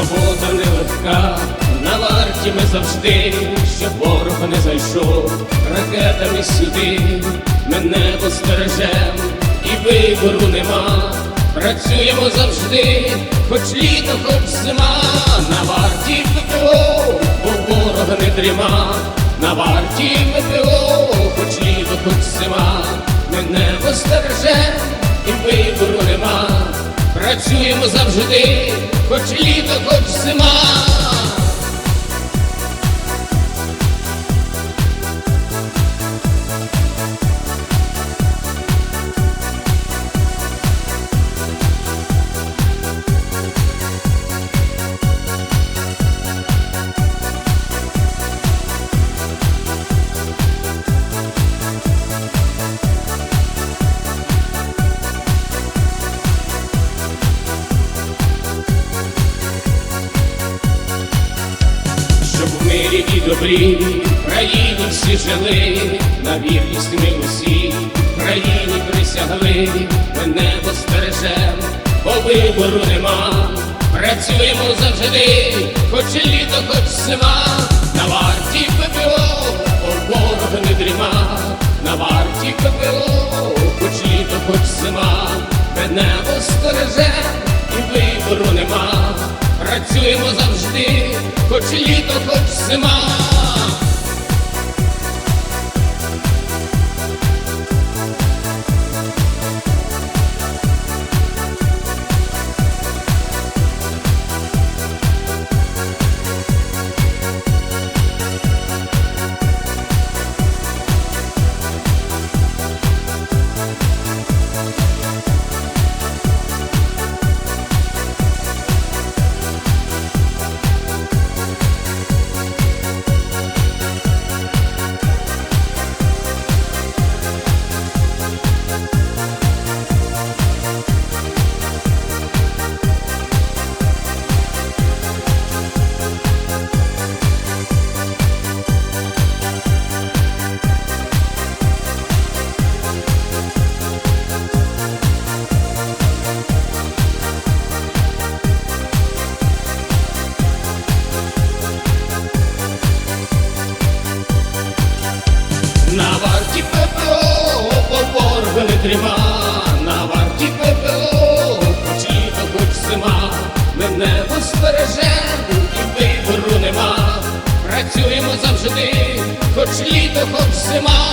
Робота нелегка, на варті ми завжди, щоб ворог не зайшов. Ракетами сюди, ми небо стережем і вибору нема. Працюємо завжди, хоч літо, хоч зима, на варті ППО, бо ворога не дріма, на варті ППО, хоч літо, хоч зима, ми небо стережем і вибору нема. Працюємо завжди, хоч літо, в і добрі. В країні всі жили, на вірність ми усі. В країні присягли, ми небо стережем, бо вибору нема. Працюємо завжди, хоч літо, хоч зима, на варті ППО, бо ворог не дріма, на варті ППО, хоч літо, хоч зима, ми небо стережем, і вибору нема. Працюємо завжди, хоч літо, стережем і вибору нема. Працюємо завжди, хоч літо, хоч зима.